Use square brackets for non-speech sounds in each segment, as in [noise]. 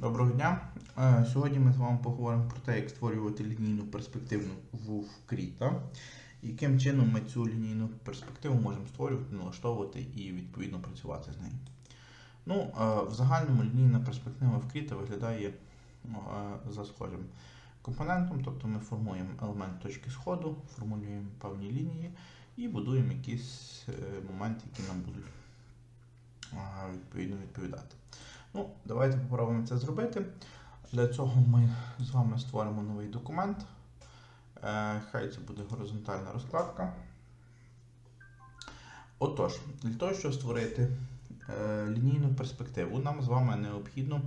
Доброго дня. Е, Сьогодні ми з вами поговоримо про те, як створювати лінійну перспективну в Кріта, яким чином ми цю лінійну перспективу можемо створювати, налаштовувати і відповідно працювати з нею. Ну, е, в загальному лінійна перспектива в Кріта виглядає е, за схожим компонентом, тобто ми формуємо елемент точки сходу, формулюємо певні лінії і будуємо якісь моменти, які нам будуть відповідно відповідати. Ну, давайте попробуємо це зробити. Для цього ми з вами створимо новий документ. Е, Хай це буде горизонтальна розкладка. Отож, для того, щоб створити е, лінійну перспективу, нам з вами необхідно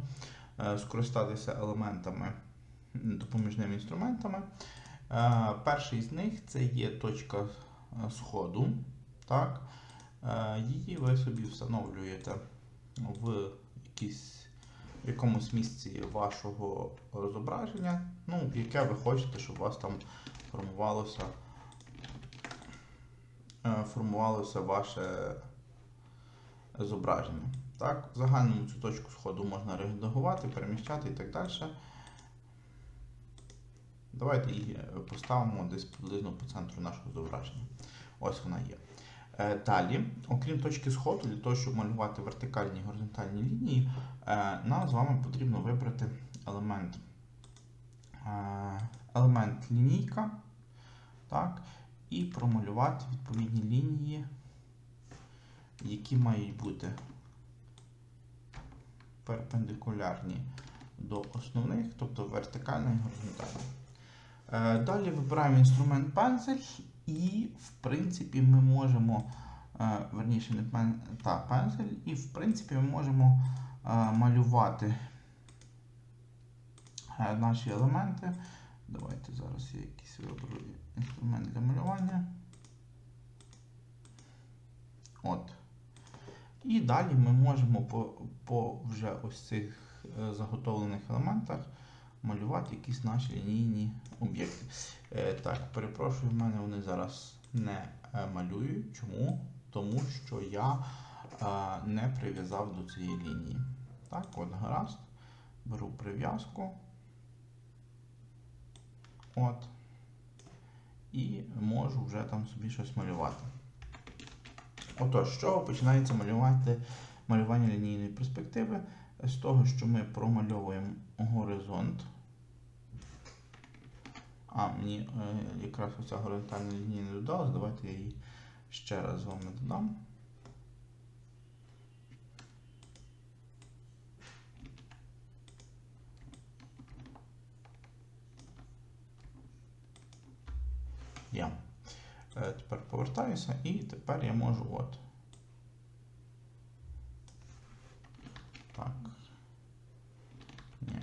е, скористатися елементами, допоміжними інструментами. Перший з них це є точка сходу. Так? Її ви собі встановлюєте в якійсь, в якомусь місці вашого зображення, ну, яке ви хочете, щоб у вас там формувалося, е, формувалося ваше зображення. Так, в загальному цю точку сходу можна редагувати, переміщати і так далі. Давайте її поставимо десь приблизно по центру нашого зображення. Ось вона є. Е, Далі, окрім точки сходу, для того, щоб малювати вертикальні і горизонтальні лінії, е, нам з вами потрібно вибрати елемент, е, елемент лінійка так, і промалювати відповідні лінії, які мають бути перпендикулярні до основних, тобто вертикальна і горизонтальна. Далі вибираємо інструмент пензель і, в принципі, ми можемо, е, верніше, не пен, та, пензель, і, в принципі, ми можемо е, малювати е, наші елементи. Давайте зараз я якийсь виберу інструмент для малювання. От. І далі ми можемо по, по вже ось цих заготовлених елементах малювати якісь наші лінійні об'єкти. Е, так, перепрошую, в мене вони зараз не е, малюють. Чому? Тому що я е, не прив'язав до цієї лінії. Так, от гаразд. Беру прив'язку. От. І можу вже там собі щось малювати. Отож, з чого починається малювати, малювання лінійної перспективи? З того, що ми промальовуємо горизонт. А, мені е, якраз оця горизонтальна лінія не додалась. Давайте я її ще раз з вами додам. Я. Е, Тепер повертаюся і тепер я можу от. Так. Ні,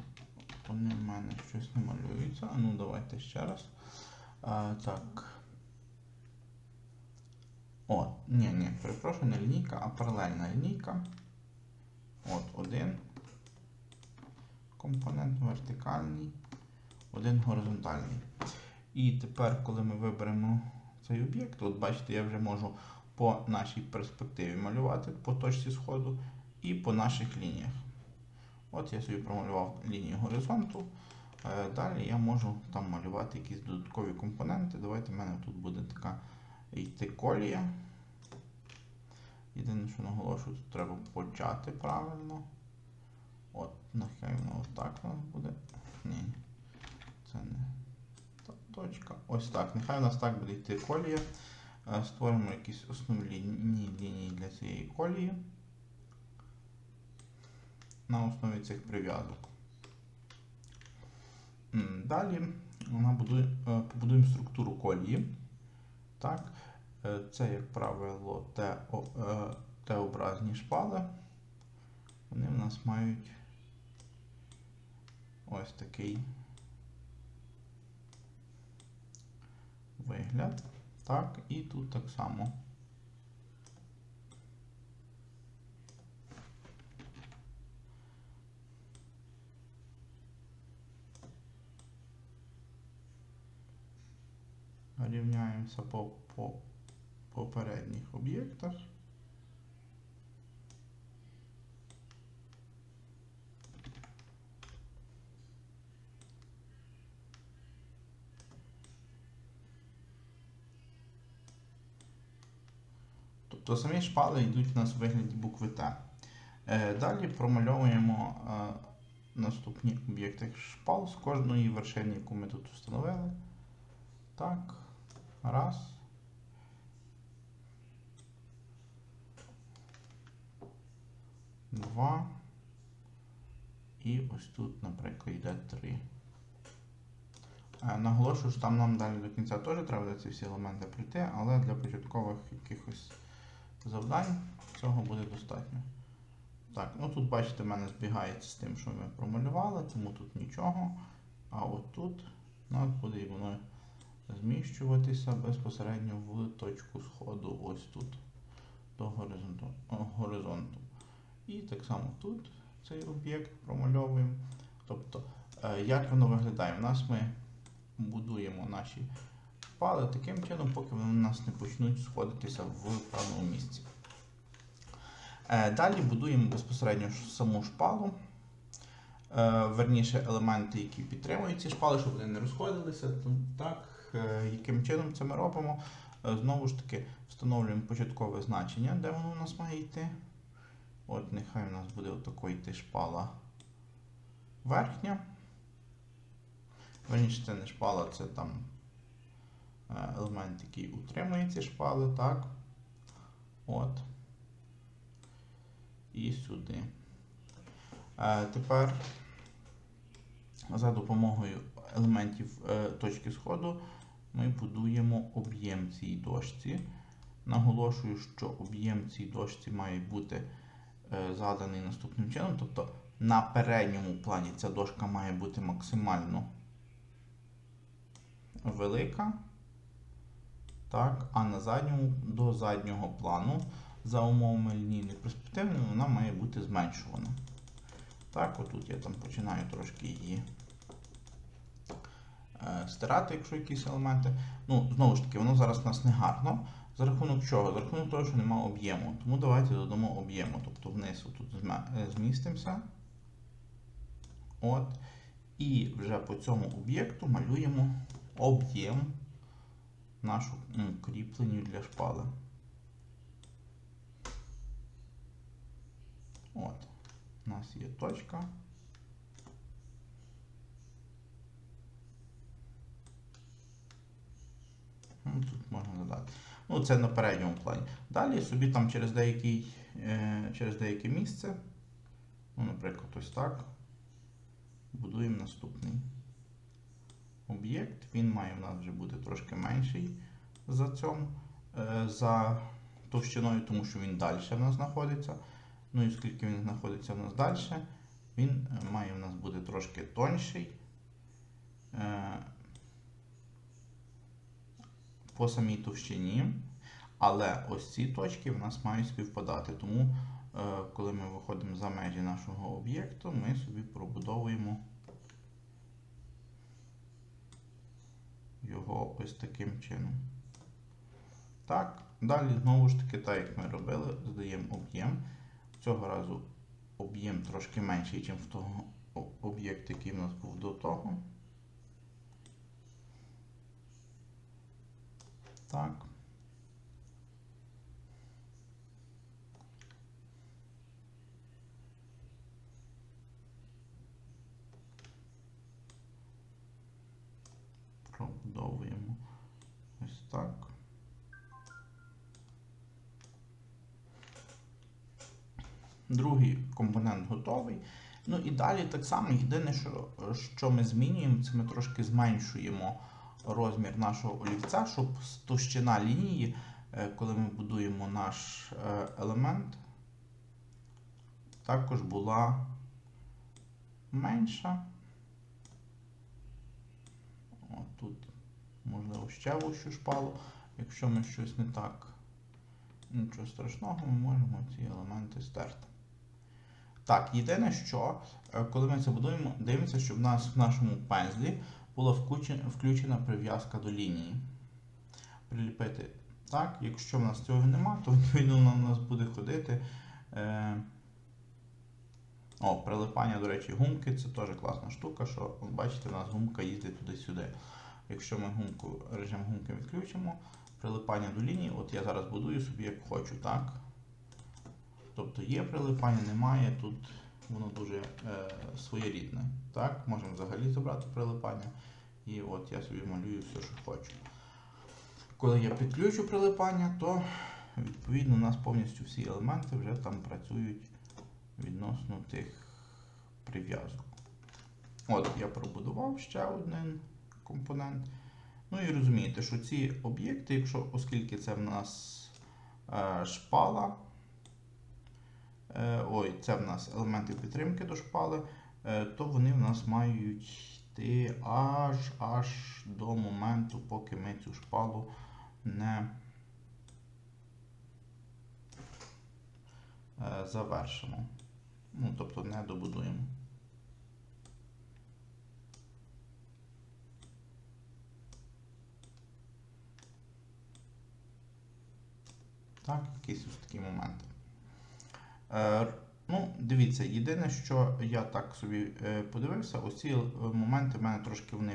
вони в мене щось не малюються. А ну давайте ще раз. А, так. О, ні, ні, перепрошую, не лінійка, а паралельна лінійка. От один компонент вертикальний, один горизонтальний. І тепер, коли ми виберемо цей об'єкт, от бачите, я вже можу по нашій перспективі малювати по точці сходу і по наших лініях. От я собі промалював лінію горизонту. Е, Далі я можу там малювати якісь додаткові компоненти. Давайте в мене тут буде така йти колія. Єдине, що наголошую, тут треба почати правильно. От, нехай воно отак у нас буде. Ні, це не та точка. Ось так. Нехай у нас так буде йти колія. Е, Створимо якісь основні лінії для цієї колії на основі цих прив'язок. Далі вона будує, е, побудуємо структуру колії. Так. Е, Це, як правило, Т- е, Т-образні шпали. Вони в нас мають ось такий вигляд. Так, і тут так само. рівняємося по, по попередніх об'єктах. Тобто самі шпали йдуть у нас в вигляді букви Т. Е, далі промальовуємо е, наступні об'єкти шпал з кожної вершини, яку ми тут встановили. Так. Раз. Два. І ось тут, наприклад, йде три. Е, Наголошую, що там нам далі до кінця теж треба ці всі елементи пройти, але для початкових якихось завдань цього буде достатньо. Так, ну тут, бачите, в мене збігається з тим, що ми промалювали, тому тут нічого. А от тут у нас буде воно зміщуватися безпосередньо в точку сходу, ось тут, до горизонту. горизонту. І так само тут цей об'єкт промальовуємо. Тобто, е, як воно виглядає? У нас ми будуємо наші шпали таким чином, поки вони у нас не почнуть сходитися в певному місці. Е, Далі будуємо безпосередньо саму шпалу. Е, Верніше елементи, які підтримують ці шпали, щоб вони не розходилися. Так, яким чином це ми робимо? Е, Знову ж таки, встановлюємо початкове значення, де воно у нас має йти. От нехай у нас буде отако йти шпала верхня. Верніше, це не шпала, це там е, елемент, який утримує ці шпали, так. От. І сюди. Е, Тепер за допомогою елементів е, точки сходу ми будуємо об'єм цій дошці. Наголошую, що об'єм цій дошці має бути е, заданий наступним чином. Тобто на передньому плані ця дошка має бути максимально велика. Так, а на задньому до заднього плану за умовами лінійної перспективи вона має бути зменшувана. Так, отут я там починаю трошки її стирати, якщо якісь елементи. Ну, знову ж таки, воно зараз у нас не гарно. За рахунок чого? За рахунок того, що немає об'єму. Тому давайте додамо об'єму. Тобто вниз тут змістимося. От. І вже по цьому об'єкту малюємо об'єм нашу кріпленню для шпали. От. У нас є точка. Ну, Тут можна додати. Ну, це на передньому плані. Далі собі там через деякий, е, через деяке місце, ну, наприклад, ось так, будуємо наступний об'єкт. Він має в нас вже бути трошки менший за цьому, е, за товщиною, тому що він далі в нас знаходиться. Ну і оскільки він знаходиться в нас далі, він е, має в нас бути трошки тонший. По самій товщині, але ось ці точки в нас мають співпадати. Тому, е, коли ми виходимо за межі нашого об'єкту, ми собі пробудовуємо його ось таким чином. Так, далі знову ж таки, так як ми робили, додаємо об'єм. Цього разу об'єм трошки менший, ніж в того об'єкт, який в нас був до того. Так. Пробудовуємо ось так. Другий компонент готовий. Ну і далі так само єдине, що, що ми змінюємо, це ми трошки зменшуємо розмір нашого олівця, щоб товщина лінії, е, коли ми будуємо наш е, елемент, також була менша. От тут, можливо, ще вущу шпалу. Якщо ми щось не так, нічого страшного, ми можемо ці елементи стерти. Так, єдине, що, е, коли ми це будуємо, дивимося, щоб в нас в нашому пензлі була включена, прив'язка до лінії. Приліпити так, якщо в нас цього нема, то [laughs] відповідно у нас буде ходити. Е... О, прилипання, до речі, гумки це теж класна штука, що бачите, у нас гумка їздить туди-сюди. Якщо ми гумку, режим гумки відключимо, прилипання до лінії. От я зараз будую собі як хочу, так? Тобто є прилипання, немає. Тут воно дуже е, своєрідне. Так, можемо взагалі забрати прилипання. І от я собі малюю все, що хочу. Коли я підключу прилипання, то відповідно у нас повністю всі елементи вже там працюють відносно тих прив'язок. От, я пробудував ще один компонент. Ну і розумієте, що ці об'єкти, якщо, оскільки це в нас е, шпала, ой, це в нас елементи підтримки до шпали, е, то вони в нас мають йти аж аж до моменту, поки ми цю шпалу не е, завершимо. Ну, тобто не добудуємо. Так, якісь ось такі моменти. Е, ну, дивіться, єдине, що я так собі е, подивився, ось ці е, моменти в мене трошки вони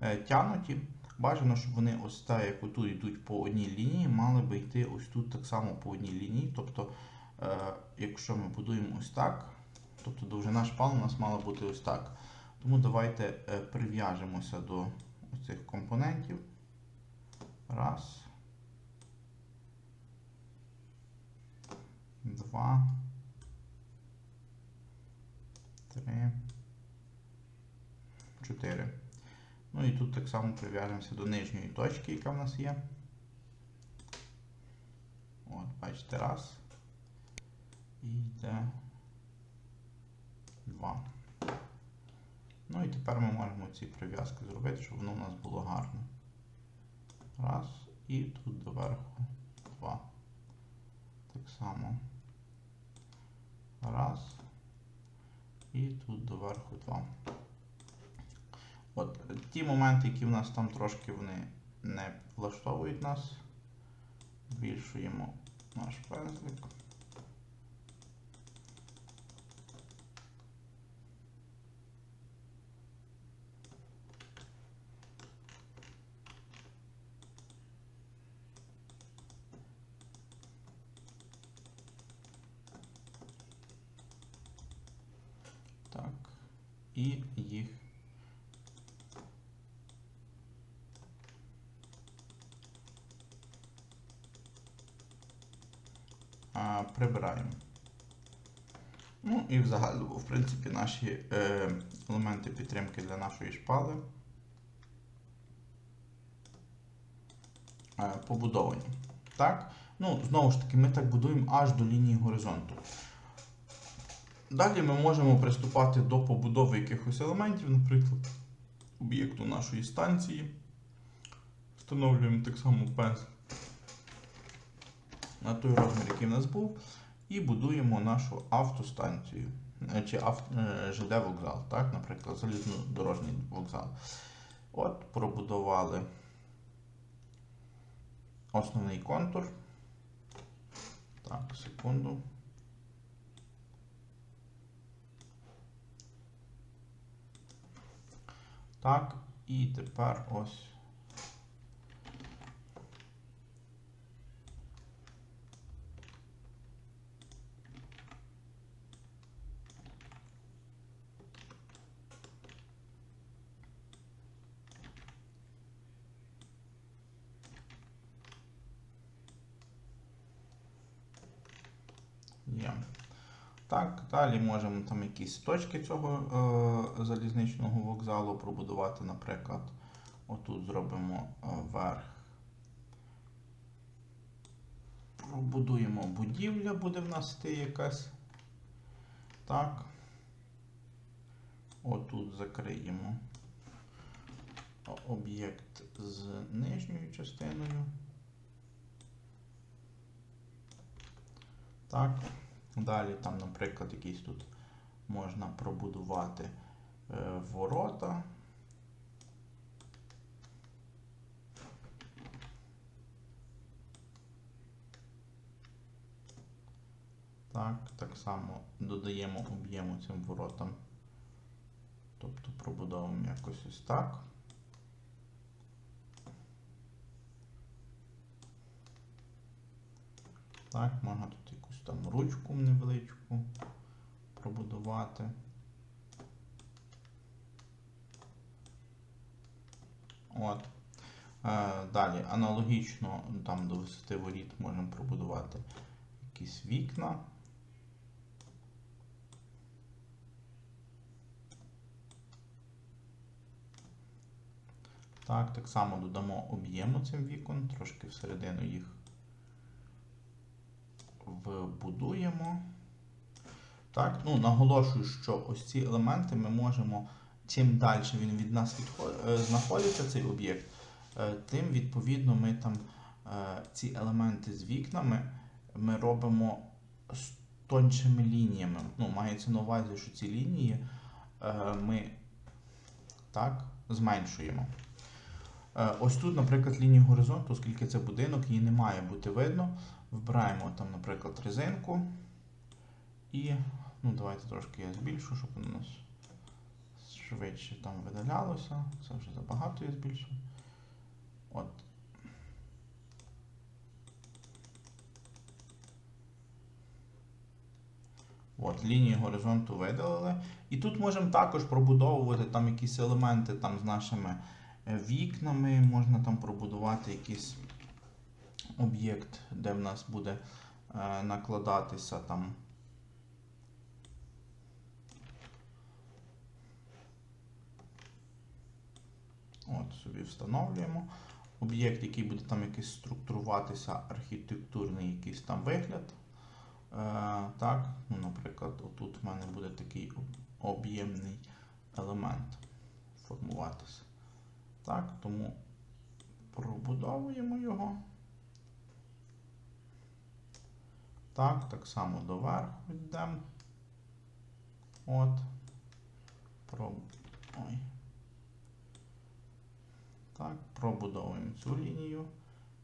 відтянуті. Бажано, щоб вони ось так, як отут йдуть по одній лінії, мали би йти ось тут так само по одній лінії. Тобто, якщо ми будуємо ось так, тобто довжина шпал у нас мала бути ось так. Тому давайте прив'яжемося до цих компонентів. Раз. Два. Три. Чотири. Ну і тут так само прив'яжемося до нижньої точки, яка в нас є. От, бачите, раз. І йде два. Ну і тепер ми можемо ці прив'язки зробити, щоб воно у нас було гарно. Раз. І тут доверху два. Так само. Раз. І тут доверху два. От ті моменти, які в нас там трошки вони не влаштовують нас, збільшуємо наш пензлик. І їх прибираємо. Ну і в загальному, в принципі, наші е, елементи підтримки для нашої шпали е, побудовані. Так? Ну, знову ж таки, ми так будуємо аж до лінії горизонту. Далі ми можемо приступати до побудови якихось елементів, наприклад, об'єкту нашої станції. Встановлюємо так само пензл на той розмір, який в нас був, і будуємо нашу автостанцію е, чи авто, ЖД вокзал, так, наприклад, залізнодорожній вокзал. От, пробудували основний контур. Так, секунду. Так, і тепер ось. Є. Так, далі можемо там якісь точки цього е, залізничного вокзалу пробудувати, наприклад. Отут зробимо е, верх. Пробудуємо будівля, буде в нас йти якась. Так. Отут закриємо об'єкт з нижньою частиною. Так. Далі там, наприклад, якісь тут можна пробудувати е, ворота. Так, так само додаємо об'єму цим воротам. Тобто пробудовуємо якось ось так. Так, можна тут якусь там ручку невеличку пробудувати. От. Е, далі, аналогічно ну, там до висоти воріт можемо пробудувати якісь вікна. Так, так само додамо об'єму цим вікон, трошки всередину їх вбудуємо. Так, ну, наголошую, що ось ці елементи ми можемо, чим далі він від нас е, знаходиться, цей об'єкт, е, тим відповідно ми там е, ці елементи з вікнами ми робимо з тоншими лініями. Ну, мається на увазі, що ці лінії ми так, зменшуємо. Ось тут, наприклад, лінію горизонту, оскільки це будинок, її не має бути видно. Вбираємо там, наприклад, резинку. І, ну, давайте трошки я збільшу, щоб у нас швидше там видалялося. Це вже забагато я збільшу. От. От, лінії горизонту видалили. І тут можемо також пробудовувати там якісь елементи там, з нашими е, вікнами. Можна там пробудувати якийсь об'єкт, де в нас буде е, накладатися там. От, собі встановлюємо. Об'єкт, який буде там якийсь структуруватися, архітектурний якийсь там вигляд. Е, так, ну, наприклад, отут в мене буде такий об'ємний елемент формуватися. Так, тому пробудовуємо його. Так, так само доверху йдемо. От. Про... Ой. Так, пробудовуємо цю лінію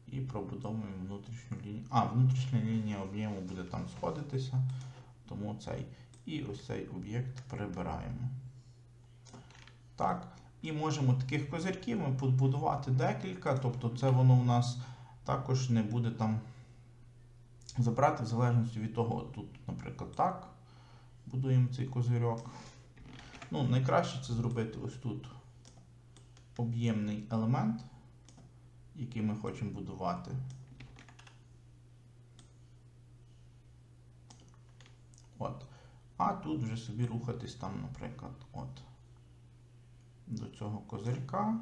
і пробудовуємо внутрішню лінію. А, внутрішня лінія об'єму буде там сходитися, тому цей. І ось цей об'єкт прибираємо. Так. І можемо таких козирків ми побудувати декілька, тобто це воно у нас також не буде там забрати в залежності від того, тут, наприклад, так. Будуємо цей козирьок. Ну, найкраще це зробити ось тут об'ємний елемент, який ми хочемо будувати. От. А тут вже собі рухатись там, наприклад, от до цього козирька.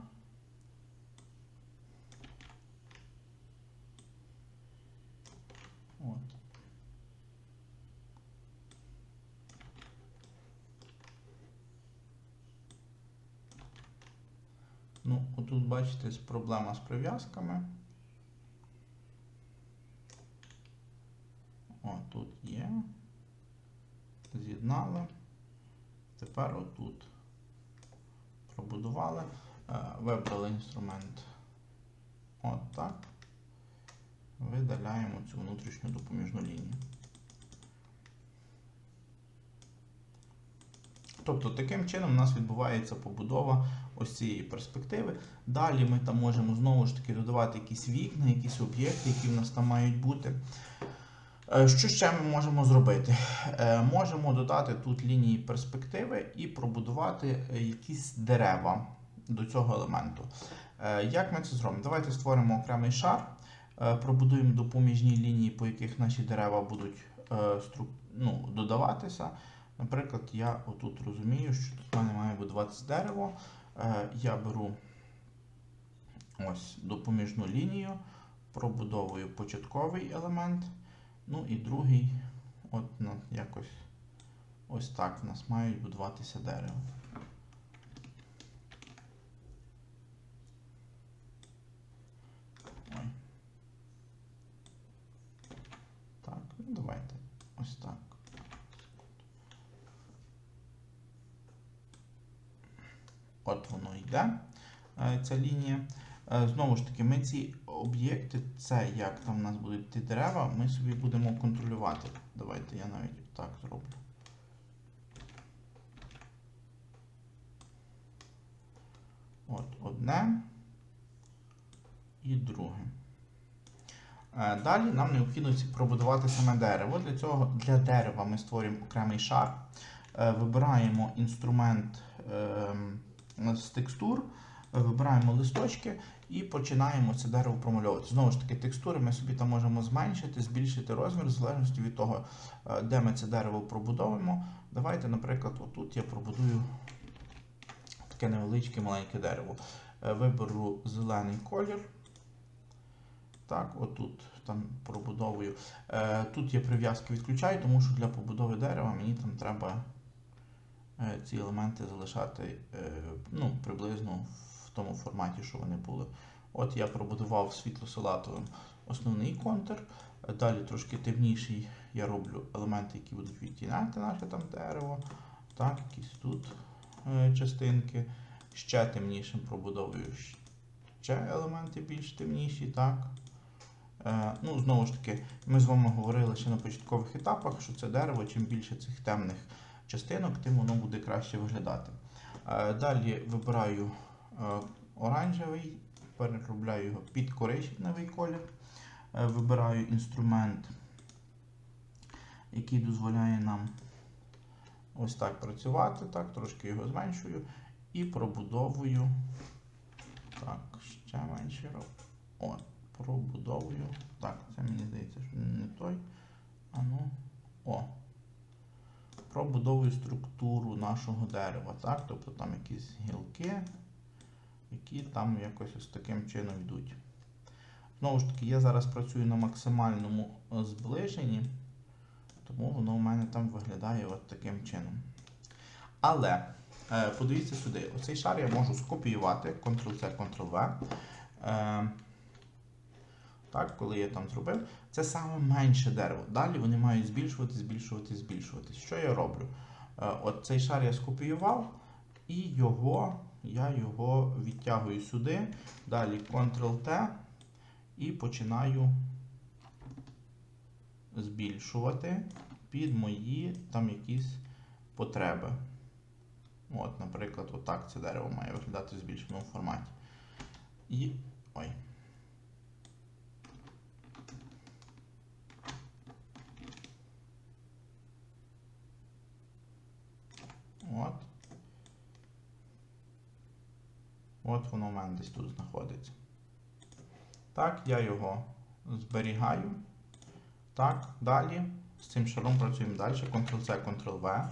От. Ну, отут бачите проблема з прив'язками. О, тут є. З'єднали. Тепер отут пробудували. Е, Вибрали інструмент. От так. Видаляємо цю внутрішню допоміжну лінію. Тобто таким чином у нас відбувається побудова ось цієї перспективи. Далі ми там можемо знову ж таки додавати якісь вікна, якісь об'єкти, які в нас там мають бути. Е, Що ще ми можемо зробити? Е, Можемо додати тут лінії перспективи і пробудувати е, якісь дерева до цього елементу. Як ми це зробимо? Давайте створимо окремий шар, пробудуємо допоміжні лінії, по яких наші дерева будуть ну, додаватися. Наприклад, я отут розумію, що тут в мене має будуватися дерево. Е, Я беру ось допоміжну лінію, пробудовую початковий елемент. Ну і другий, от якось ось так в нас мають будуватися дерева. Ой. Так, ну давайте ось так. От воно йде, ця лінія. Знову ж таки, ми ці об'єкти, це як там в нас будуть ті дерева, ми собі будемо контролювати. Давайте я навіть так зроблю. От одне і друге. Е, Далі нам необхідно пробудувати саме дерево. Для цього для дерева ми створюємо окремий шар, Е, вибираємо інструмент ем, з текстур, е, вибираємо листочки і починаємо це дерево промальовувати. Знову ж таки, текстури ми собі там можемо зменшити, збільшити розмір в залежності від того, е, де ми це дерево пробудовуємо. Давайте, наприклад, отут я пробудую таке невеличке маленьке дерево. Е, Виберу зелений колір. Так, отут там пробудовую. Тут є прив'язки відключаю, тому що для побудови дерева мені там треба ці елементи залишати е, ну, приблизно в тому форматі, що вони були. От я пробудував світло-салатовим основний контур. Е, Далі трошки темніший я роблю елементи, які будуть відтіняти наше там дерево. Так, якісь тут е, частинки. Ще темнішим пробудовую ще елементи більш темніші, так. Е, ну, знову ж таки, ми з вами говорили ще на початкових етапах, що це дерево, чим більше цих темних частинок, тим воно буде краще виглядати. Е, далі вибираю е, оранжевий, переробляю його під коричневий колір. Е, вибираю інструмент, який дозволяє нам ось так працювати, так, трошки його зменшую і пробудовую. Так, ще менше роблю. От, пробудовую. Так, це мені здається, що не той. А ну. О. Пробудовую структуру нашого дерева. Так? Тобто там якісь гілки, які там якось ось таким чином йдуть. Знову ж таки, я зараз працюю на максимальному е, зближенні, тому воно в мене там виглядає от таким чином. Але е, подивіться сюди, оцей шар я можу скопіювати, Ctrl-C, Ctrl-V. Так, коли я там зробив, це саме менше дерево. Далі вони мають збільшувати, збільшувати, збільшувати. Що я роблю? Е, от цей шар я скопіював, і його, я його відтягую сюди. Далі Ctrl-T і починаю збільшувати під мої там якісь потреби. От, наприклад, отак це дерево має виглядати в збільшеному форматі. І. Ой. От. От воно в мене десь тут знаходиться. Так, я його зберігаю. Так, далі. З цим шаром працюємо далі. Ctrl-C, Ctrl-V.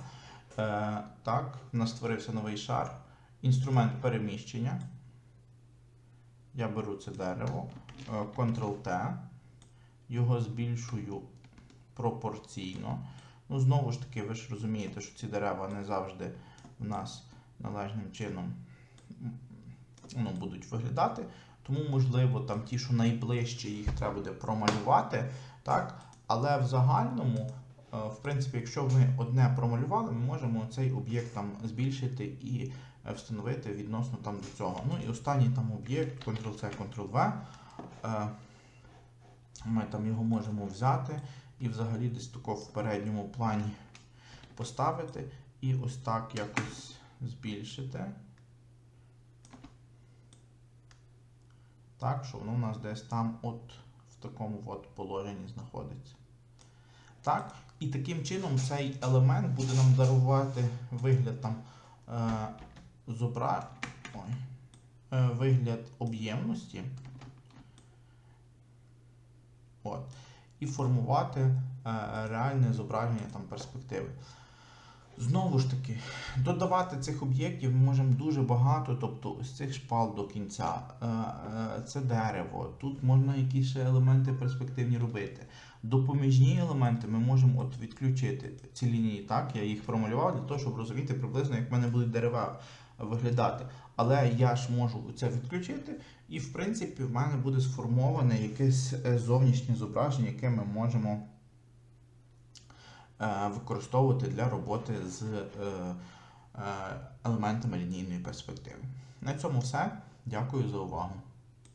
Е, так, у нас створився новий шар. Інструмент переміщення. Я беру це дерево. е, Ctrl-T. Його збільшую пропорційно. Ну, знову ж таки, ви ж розумієте, що ці дерева не завжди в нас належним чином ну, будуть виглядати. Тому, можливо, там ті, що найближче, їх треба буде промалювати. Так? Але в загальному, е, в принципі, якщо ми одне промалювали, ми можемо цей об'єкт там збільшити і е, встановити відносно там до цього. Ну і останній там об'єкт, Ctrl-C, Ctrl-V. Е, Ми там його можемо взяти і взагалі десь тако в передньому плані поставити. І ось так якось збільшити. Так, що воно у нас десь там от в такому от положенні знаходиться. Так, і таким чином цей елемент буде нам дарувати вигляд там е, зобра... Ой. Е, вигляд об'ємності. От. І формувати е, реальне зображення там перспективи. Знову ж таки, додавати цих об'єктів ми можемо дуже багато, тобто з цих шпал до кінця, е, е, це дерево, тут можна якісь ще елементи перспективні робити. Допоміжні елементи ми можемо от відключити ці лінії, так, я їх промалював для того, щоб розуміти приблизно, як в мене будуть дерева виглядати. Але я ж можу це відключити, і в принципі в мене буде сформоване якесь е, зовнішнє зображення, яке ми можемо використовувати для роботи з е, е, елементами лінійної перспективи. На цьому все. Дякую за увагу.